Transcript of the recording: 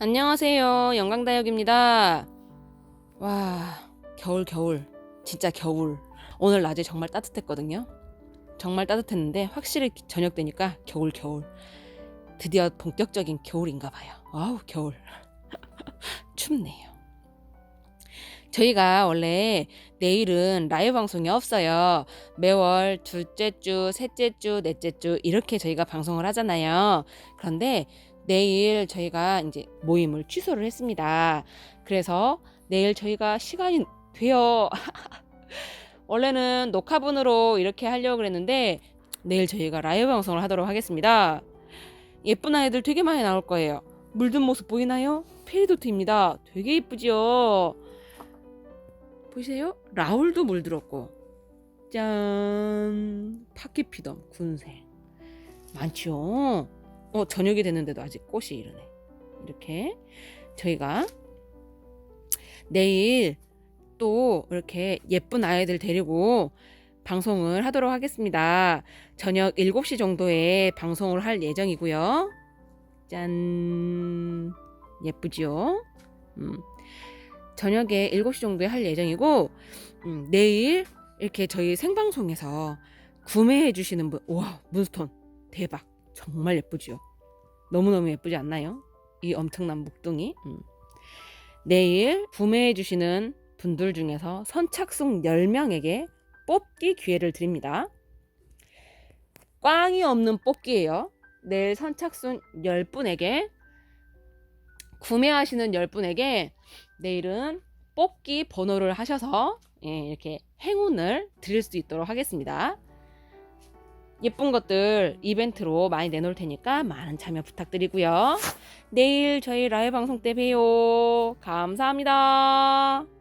안녕하세요. 영광다육입니다. 와, 겨울, 겨울. 진짜 겨울. 오늘 낮에 정말 따뜻했거든요. 정말 따뜻했는데 확실히 저녁 되니까 겨울, 겨울. 드디어 본격적인 겨울인가 봐요. 아우, 겨울. 춥네요. 저희가 원래 내일은 라이브 방송이 없어요. 매월 둘째 주, 셋째 주, 넷째 주 이렇게 저희가 방송을 하잖아요. 그런데 내일 저희가 이제 모임을 취소를 했습니다. 그래서 내일 저희가 시간이 돼요. 원래는 녹화분으로 이렇게 하려고 그랬는데 내일 저희가 라이브 방송을 하도록 하겠습니다. 예쁜 아이들 되게 많이 나올 거예요. 물든 모습 보이나요? 페리도트입니다. 되게 예쁘죠? 보이세요? 라울도 물들었고 짠 파키피덤 군생 많죠? 어 저녁이 됐는데도 아직 꽃이 이러네 이렇게 저희가 내일 또 이렇게 예쁜 아이들 데리고 방송을 하도록 하겠습니다. 저녁 7시 정도에 방송을 할 예정이고요. 짠 예쁘지요? 음. 저녁에 7시 정도에 할 예정이고 음, 내일 이렇게 저희 생방송에서 구매해 주시는 분, 와 문스톤 대박 정말 예쁘죠 너무너무 예쁘지 않나요? 이 엄청난 목둥이 음. 내일 구매해 주시는 분들 중에서 선착순 10명에게 뽑기 기회를 드립니다 꽝이 없는 뽑기예요 내일 선착순 10분에게 구매하시는 10분에게 내일은 뽑기 번호를 하셔서 예, 이렇게 행운을 드릴 수 있도록 하겠습니다. 예쁜 것들 이벤트로 많이 내놓을 테니까 많은 참여 부탁드리고요. 내일 저희 라이브 방송 때 봬요. 감사합니다.